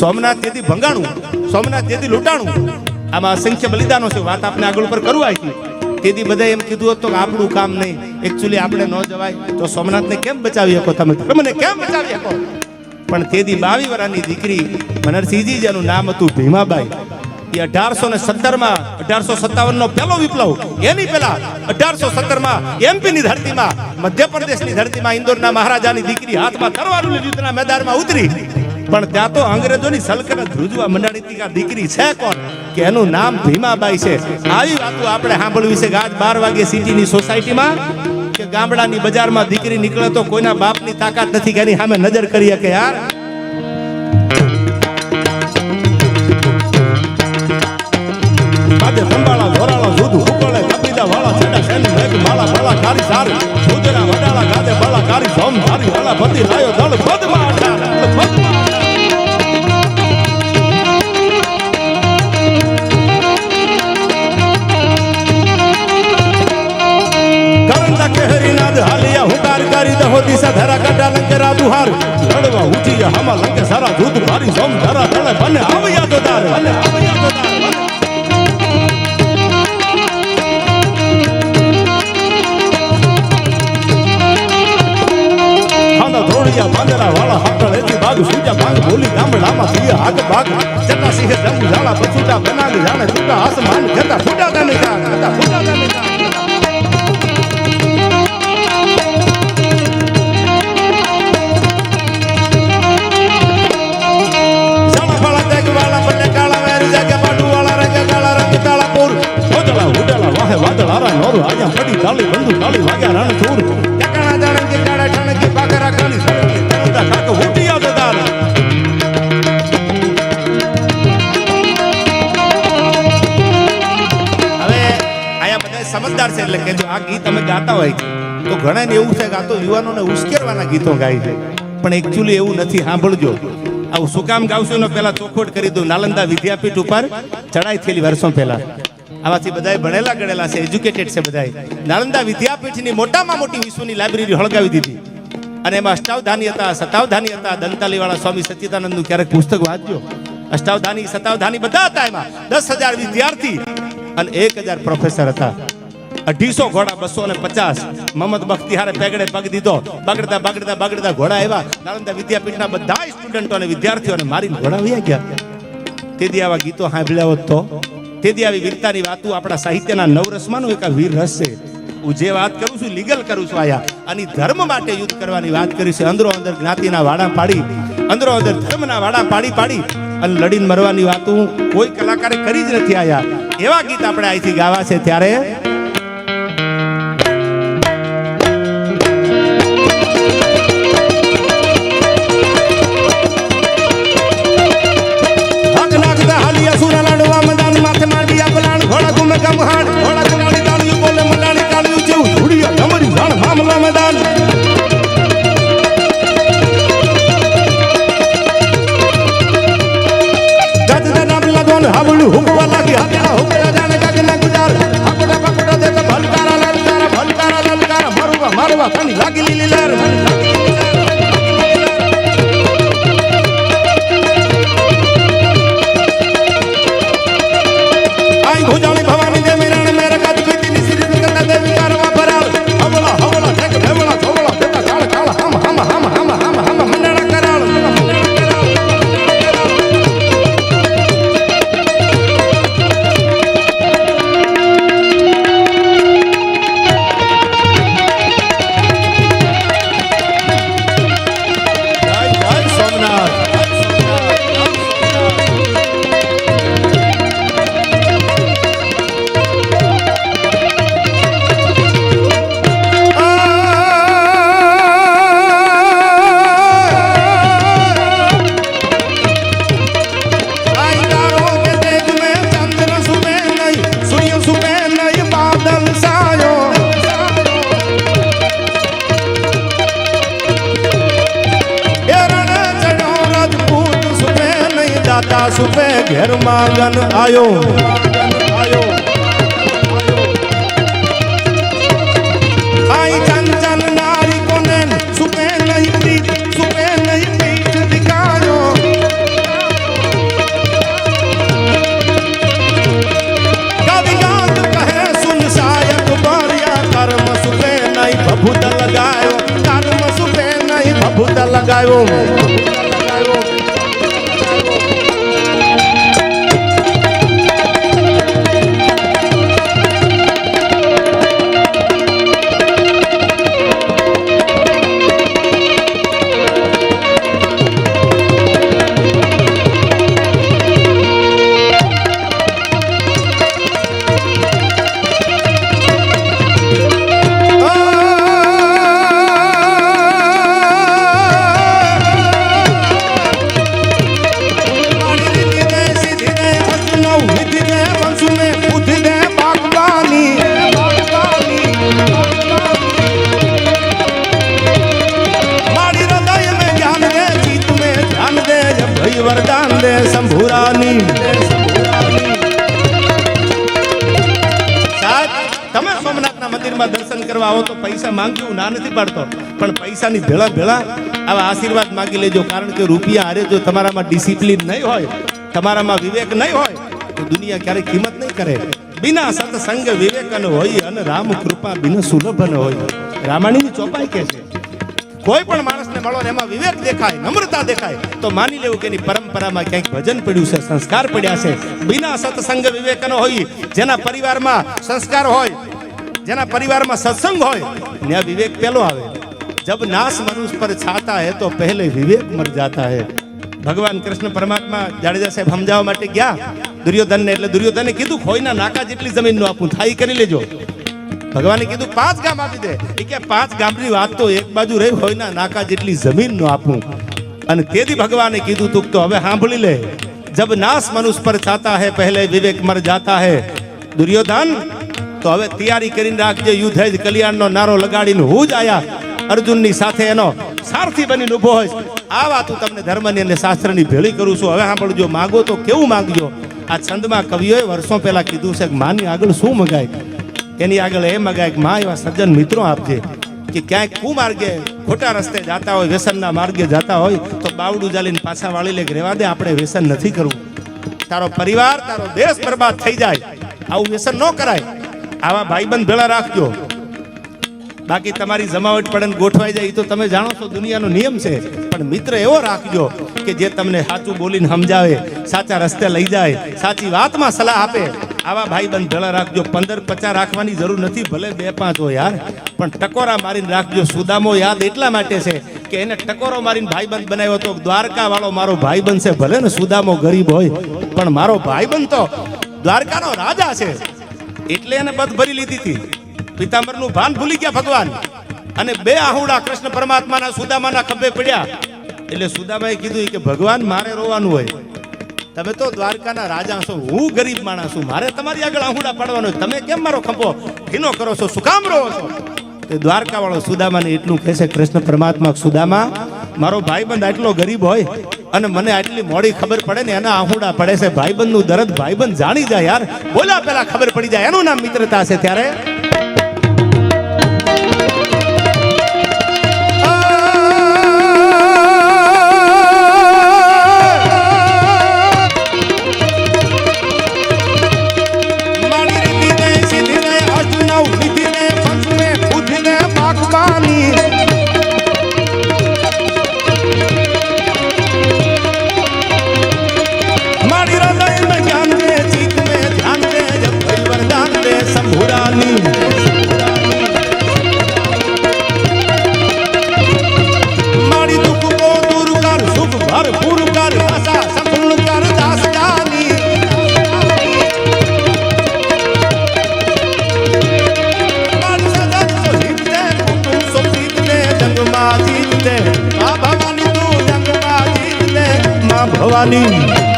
સોમનાથ તેથી ભંગાણું, સોમનાથ તેથી લૂંટાણું, આમાં અસંખ્ય બલિદાનો છે. વાત આપણે આગળ ઉપર કરવા આવી તેથી બધા એમ કીધું હતું કે આપણું કામ નહીં. એકચ્યુઅલી આપણે ન જવાય. તો સોમનાથને કેમ બચાવી શકો તમે? મને કેમ બચાવી શકો? પણ તેથી બાવી વર્ષની દીકરી મનરસિંહજી જેનું નામ હતું ભીમાબાઈ. એ અઢારસો ને સત્તરમાં અઢારસો સત્તાવન નો પહેલો વિપ્લવ. એની પેલા અઢારસો સત્તરમાં એમપી ની ધરતીમાં, મધ્યપ્રદેશની ધરતીમાં ઇન્દોરના મહારાજાની દીકરી હાથમાં તરવારું લીધું યુદ્ધના મેદાનમાં ઉતરી. પણ ત્યાં તો અંગ્રેજોની સલકનત ધ્રુજવા મંડાણીતી કા દીકરી છે કોણ? કે એનું નામ ભીમાબાઈ છે. આવી વાતો આપણે સાંભળવી છે આજ બાર વાગે સિટીની સોસાયટીમાં કે ગામડાની બજારમાં દીકરી નીકળે તો કોઈના બાપની તાકાત નથી કે એની સામે નજર કરીએ કે યાર. આજે સંભાળા ધોરાળા જુદું હુકળે કપિદા, વાળા, છેડા, શેની મેઘ, માળા ભલા કારી સાર ભૂતરા વડાળા, ગાદે, બળા કારી સોમ ધારી વાળા પતિ લાયો, દળ, પદમાં પદમાં. બાગ સુજા ભાંગ બોલી ગામડામાં થયા હાક ભાગ જટા સિંહ જંબુ ઝાડા પછુટા બનાગ જાણે તૂટા આસમાન, જતા ફૂટા તને કા સમજદાર છે એટલે કે જો આ ગીત અમે ગાતા હોય તો ઘણા ને એવું છે કે આ તો યુવાનોને ઉશ્કેરવાના ગીતો ગાય છે. પણ એકચ્યુઅલી એવું નથી, સાંભળજો. આવું શું કામ ગાવશું? ને પહેલા ચોખવટ કરી દઉં. નાલંદા વિદ્યાપીઠ ઉપર ચડાઈ થયેલી વર્ષો પહેલા. આવાથી બધા ભણેલા ગણેલા છે એજ્યુકેટેડ છે બધા નાલંદા વિદ્યાપીઠની મોટામાં મોટી વિશ્વની લાઇબ્રેરી હળગાવી દીધી. અને એમાં અષ્ટાવધાની હતા સતાવધાની હતા. દંતાલીવાળા સ્વામી સચ્ચિદાનંદનું ક્યારેક પુસ્તક વાંચજો. અષ્ટાવધાની સતાવધાની બધા હતા એમાં. દસ હજાર વિદ્યાર્થી અને એક હજાર પ્રોફેસર હતા. અઢીસો ઘોડા, બસો ને પચાસ. મોહમ્મદ બખ્તિહારે પેગડે પગ દીધો. બગડતા બગડતા બગડતા ઘોડા આવ્યા. નાલંદા વિદ્યાપીઠના બધા સ્ટુડન્ટો અને વિદ્યાર્થીઓને મારીને ઘોડા વયા ગયા. તેથી આવા ગીતો સાંભળ્યા હોત તો. તેથી આવી વીરતાની વાતો આપણા સાહિત્યના નવરસમાંનો એક વીર રસ છે હું જે વાત કરું છું, લીગલ કરું છું આયા. અને ધર્મ માટે યુદ્ધ કરવાની વાત કરી છે. અંદરો અંદર જ્ઞાતિના વાડા પાડી. અંદરો અંદર ધર્મના વાડા પાડી પાડી. અને લડીને મરવાની વાતો કોઈ કલાકારે કરી જ નથી આયા. એવા ગીત આપણે અહીંથી ગાવા છે ત્યારે ઘેરમાં ગન આયો. પૈસા માંગ્યું, ના નથી પાડતો. પણ પૈસાની ભેળા ભેળા આવા આશીર્વાદ માંગી લેજો. કારણ કે રૂપિયા હારે જો તમારામાં ડિસિપ્લિન નહીં હોય, તમારામાં વિવેક નહીં હોય, તો દુનિયા ક્યારેય કિંમત નહીં કરે. બિના સત્સંગ વિવેકન હોય અને રામ કૃપા બિન સુલભન હોય. રામાયણની ચોપાઈ કે છે, કોઈ પણ માણસને મળો ને એમાં વિવેક દેખાય, નમ્રતા દેખાય, તો માની લેવું કે એની પરંપરામાં ક્યાંક ભજન પડ્યું છે, સંસ્કાર પડ્યા છે. બિના સત્સંગ વિવેકનો હોય, જેના પરિવારમાં સંસ્કાર હોય જેના પરિવારમાં સત્સંગ હોય ત્યાં વિવેક પહેલો આવે. જબ નાશ મનુષ્ય પર છાતા હે તો પહેલે વિવેક મર જાતા હે. ભગવાન કૃષ્ણ પરમાત્મા જાડેજા સાહેબ સમજાવવા માટે ગયા. દુર્યોધનને એટલે દુર્યોધને કીધું, ખોઈના નાકા જેટલી જમીનનું આપું થાય કરી લેજો. ભગવાને કીધું, પાંચ ગામ આપી દે. એ કે, પાંચ ગામની વાત તો એક બાજુ રહી હોય ના નાકા જેટલી જમીન નો આપું. અને તેથી ભગવાને કીધું, તું તો હવે સાંભળી લે. જબ નાશ મનુષ્ય પર છાતા હે, પહેલે વિવેક મર જાતા હે. દુર્યોધન તો હવે તૈયારી કરીને રાખજે યુદ્ધ જ કલ્યાણનો નારો લગાડીને હું જ આયા અર્જુનની સાથે એનો સારથી બનીને ઊભો હોય આ વાત હું તમને ધર્મની અને શાસ્ત્રની ભેળી કરું છું. હવે સાંભળજો, માગો તો કેવું માંગજો? આ છંદમાં કવિઓએ વર્ષો પહેલાં કીધું છે કે માની આગળ શું મગાય? એની આગળ એ મગાય કે મા એવા સજ્જન મિત્રો આપજે કે ક્યાંક કુમાર્ગે ખોટા રસ્તે જતા હોય, વ્યસનના માર્ગે જતા હોય, તો બાવડું જાલીને પાછા વાળી લે રેવા દે, આપણે વ્યસન નથી કરવું. તારો પરિવાર, તારો દેશ બરબાદ થઈ જાય. આવું વ્યસન ન કરાય. આવા ભાઈબંધ ભેળા રાખજો. બાકી તમારી જમાવટ પડે ગોઠવાઈ જાય એ તો તમે જાણો છો, દુનિયાનો નિયમ છે. પણ મિત્ર એવો રાખજો કે જે તમને સાચું બોલીને સમજાવે, સાચા રસ્તે લઈ જાય, સાચી વાતમાં સલાહ આપે. આવા ભાઈબંધ ભેળા રાખજો. પંદર પચાસ રાખવાની જરૂર નથી, ભલે બે પાંચ હોય યાર, પણ ટકોરા મારીને રાખજો. સુદામો યાદ એટલા માટે છે કે એને ટકોરો મારીને ભાઈબંધ બનાવ્યો તો દ્વારકા વાળો મારો ભાઈબંધ છે. ભલે ને સુદામો ગરીબ હોય, પણ મારો ભાઈબંધ તો દ્વારકાનો રાજા છે. એટલે એને બધ ભરી લીધી હતી. પિતાંબરનું ભાન ભૂલી ગયા ભગવાન. અને બે આહુડા કૃષ્ણ પરમાત્માના સુદામાના ખભે પડ્યા. એટલે સુદામાએ કીધું કે ભગવાન, મારે રોવાનું હોય. તમે તો દ્વારકાના રાજા છો, હું ગરીબ માણસ છું. મારે તમારી આગળ આહુડા પાડવાનો. તમે કેમ મારો ખંભો ભીનો કરો છો? શું કામ રહો છો? તે દ્વારકા વાળો સુદામાને એટલું કહેશે કૃષ્ણ પરમાત્મા, સુદામા, મારો ભાઈબંધ આટલો ગરીબ હોય અને મને આટલી મોડી ખબર પડે ને એના આહુડા પડે છે. ભાઈબંધનું દરદ ભાઈબંધ જાણી જાય યાર. બોલા પેલા ખબર પડી જાય. એનું નામ મિત્રતા છે ત્યારે ભવાની.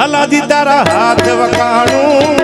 હાલાજી તારા હાથ વકાણું